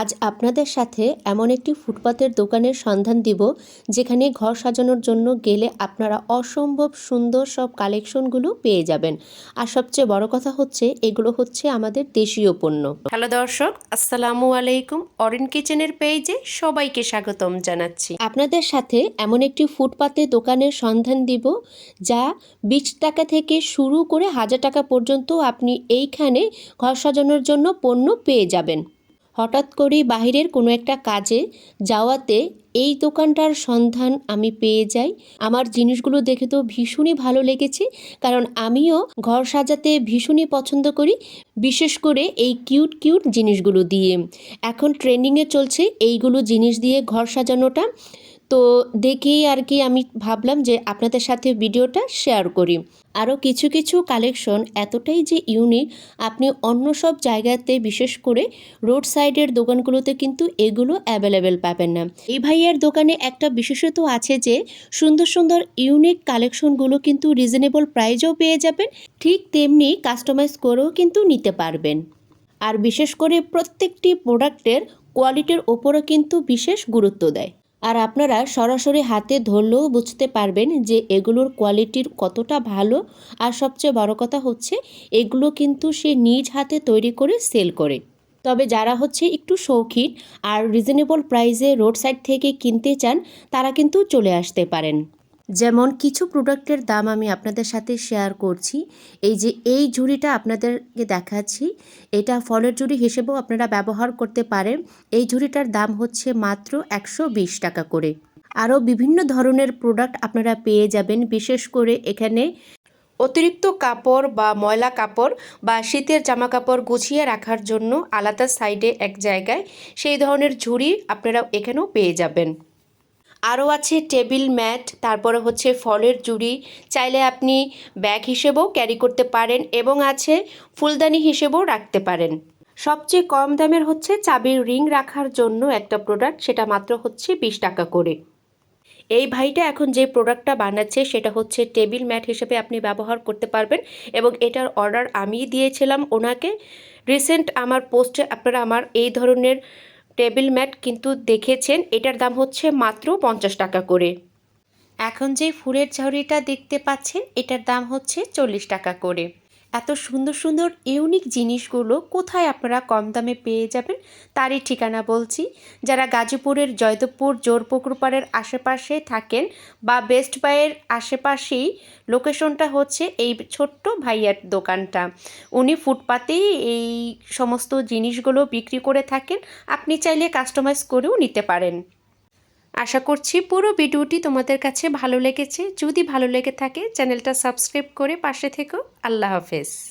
আজ আপনাদের সাথে এমন একটি ফুটপাতের দোকানের সন্ধান দিব যেখানে ঘর সাজানোর জন্য গেলে আপনারা অসম্ভব সুন্দর সব কালেকশনগুলো পেয়ে যাবেন। আর সবচেয়ে বড় কথা হচ্ছে এগুলো হচ্ছে আমাদের দেশীয় পণ্য। হ্যালো দর্শক আসসালামু আলাইকুম। অরেন কিচেনের পেজে সবাইকে স্বাগতম জানাচ্ছি। আপনাদের সাথে এমন একটি ফুটপাতে দোকানের সন্ধান দিব যা বিশ টাকা থেকে শুরু করে হাজার টাকা পর্যন্ত আপনি এইখানে ঘর সাজানোর জন্য পণ্য পেয়ে যাবেন। হঠাৎ করেই বাহিরের কোনো একটা কাজে যাওয়াতে এই দোকানটার সন্ধান আমি পেয়ে যাই। আমার জিনিসগুলো দেখে তো ভীষণই ভালো লেগেছে, কারণ আমিও ঘর সাজাতে ভীষণই পছন্দ করি, বিশেষ করে এই কিউট কিউট জিনিসগুলো দিয়ে। এখন ট্রেন্ডিংয়ে চলছে এইগুলো জিনিস দিয়ে ঘর সাজানোটা। তো দেখেই আর কি আমি ভাবলাম যে আপনাদের সাথে ভিডিওটা শেয়ার করি। আরও কিছু কিছু কালেকশন এতটাই যে ইউনিক আপনি অন্য সব জায়গাতে বিশেষ করে রোড সাইডের দোকানগুলোতে কিন্তু এগুলো অ্যাভেলেবেল পাবেন না। এই ভাইয়ের দোকানে একটা বিশেষত আছে যে সুন্দর সুন্দর ইউনিক কালেকশনগুলো কিন্তু রিজনেবল প্রাইজেও পেয়ে যাবেন, ঠিক তেমনি কাস্টমাইজ করেও কিন্তু নিতে পারবেন। আর বিশেষ করে প্রত্যেকটি প্রোডাক্টের কোয়ালিটির ওপরও কিন্তু বিশেষ গুরুত্ব দেয়। আর আপনারা সরাসরি হাতে ধরলেও বুঝতে পারবেন যে এগুলোর কোয়ালিটির কতটা ভালো। আর সবচেয়ে বড় কথা হচ্ছে, এগুলো কিন্তু সে নিজ হাতে তৈরি করে সেল করে। তবে যারা হচ্ছে একটু শৌখিন আর রিজনেবল প্রাইসে রোড সাইড থেকে কিনতে চান, তারা কিন্তু চলে আসতে পারেন। যেমন কিছু প্রোডাক্টের দাম আমি আপনাদের সাথে শেয়ার করছি। এই যে এই ঝুড়িটা আপনাদেরকে দেখাচ্ছি, এটা ফলের ঝুড়ি হিসেবেও আপনারা ব্যবহার করতে পারেন। এই ঝুড়িটার দাম হচ্ছে মাত্র একশো বিশ টাকা করে। আরও বিভিন্ন ধরনের প্রোডাক্ট আপনারা পেয়ে যাবেন, বিশেষ করে এখানে অতিরিক্ত কাপড় বা ময়লা কাপড় বা শীতের জামা কাপড় গুছিয়ে রাখার জন্য আলাদা সাইডে এক জায়গায় সেই ধরনের ঝুড়ি আপনারা এখানেও পেয়ে যাবেন। আরও আছে টেবিল, ম্যাট, তারপরে হচ্ছে ফলের জুড়ি। চাইলে আপনি ব্যাগ হিসেবেও ক্যারি করতে পারেন এবং আছে ফুলদানি হিসেবেও রাখতে পারেন। সবচেয়ে কম দামের হচ্ছে চাবির রিং রাখার জন্য একটা প্রোডাক্ট, সেটা মাত্র হচ্ছে বিশ টাকা করে। এই ভাইটা এখন যে প্রোডাক্টটা বানাচ্ছে, সেটা হচ্ছে টেবিল, ম্যাট হিসেবে আপনি ব্যবহার করতে পারবেন এবং এটার অর্ডার আমি দিয়েছিলাম ওনাকে। রিসেন্ট আমার পোস্টে আপনারা আমার এই ধরনের টেবিল ম্যাট কিন্তু দেখেছেন, এটার দাম হচ্ছে মাত্র পঞ্চাশ টাকা করে। এখন যে ফুলের ঝাড়িটা দেখতে পাচ্ছেন, এটার দাম হচ্ছে চল্লিশ টাকা করে। এত সুন্দর সুন্দর ইউনিক জিনিসগুলো কোথায় আপনারা কম দামে পেয়ে যাবেন তারই ঠিকানা বলছি। যারা গাজীপুরের জয়দেবপুর জোরপুকুরপাড়ের আশেপাশে থাকেন বা বেস্ট বাইয়ের আশেপাশেই, লোকেশনটা হচ্ছে এই ছোট্ট ভাইয়ার দোকানটা। উনি ফুটপাতেই এই সমস্ত জিনিসগুলো বিক্রি করে থাকেন। আপনি চাইলে কাস্টমাইজ করেও নিতে পারেন। আশা করছি পুরো ভিডিওটি তোমাদের কাছে ভালো লেগেছে। যদি ভালো লেগে থাকে, চ্যানেলটা সাবস্ক্রাইব করে পাশে থেকো। আল্লাহ হাফেজ।